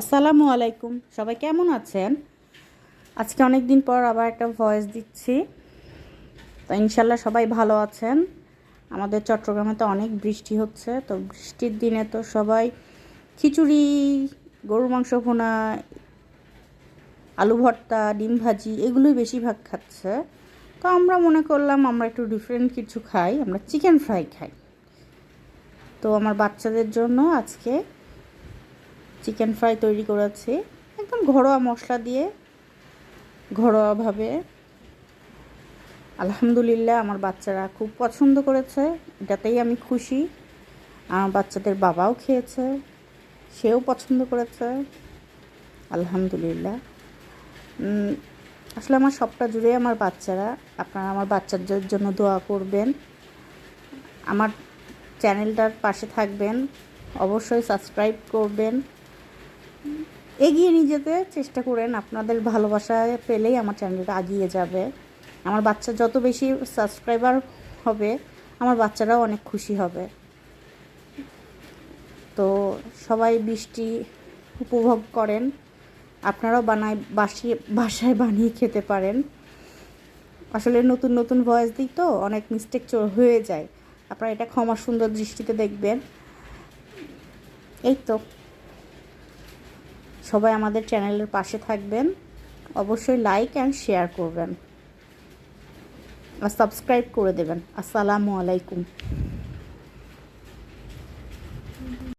আসসালামু আলাইকুম। সবাই কেমন আছেন? আজকে অনেক দিন পর আবার একটা ভয়েস দিচ্ছি। তো ইনশাল্লাহ সবাই ভালো আছেন। আমাদের চট্টগ্রামে তো অনেক বৃষ্টি হচ্ছে, তো বৃষ্টির দিনে তো সবাই খিচুড়ি, গরুর মাংস ভোনা, আলু ভর্তা, ডিম ভাজি এগুলোই বেশিরভাগ খাচ্ছে। তো আমরা মনে করলাম আমরা একটু ডিফারেন্ট কিছু খাই, আমরা চিকেন ফ্রাই খাই। তো আমার বাচ্চাদের জন্য আজকে চিকেন ফ্রাই তৈরি করেছি। একদম ঘরোয়া মশলা দিয়ে, ঘরোয়াভাবে। আলহামদুলিল্লাহ, আমার বাচ্চারা খুব পছন্দ করেছে। এটাতেই আমি খুশি। আমার বাচ্চাদের বাবাও খেয়েছে, সেও পছন্দ করেছে। আলহামদুলিল্লাহ। আসলে আমার সবটা জুড়ে আমার বাচ্চারা, আপনারা আমার বাচ্চাদের জন্য দোয়া করবেন। আমার চ্যানেলটার পাশে থাকবেন, অবশ্যই সাবস্ক্রাইব করবেন। এগিয়ে নিয়ে যেতে চেষ্টা করেন। আপনাদের ভালোবাসা পেলেই আমার চ্যানেলটা এগিয়ে যাবে। আমার বাচ্চা যত বেশি সাবস্ক্রাইবার হবে, আমার বাচ্চারাও অনেক খুশি হবে। তো সবাই বৃষ্টি উপভোগ করেন। আপনারাও বানায়, বাসিয়ে, বাসায় বানিয়ে খেতে পারেন। আসলে নতুন নতুন ভয়েস দিই তো, অনেক মিস্টেক হয়ে যায়। আপনারা এটা ক্ষমা সুন্দর দৃষ্টিতে দেখবেন। এই তো। সবাই আমাদের চ্যানেলের পাশে থাকবেন। অবশ্যই লাইক অ্যান্ড শেয়ার করবেন। আর সাবস্ক্রাইব করে দেবেন। আসসালামু আলাইকুম।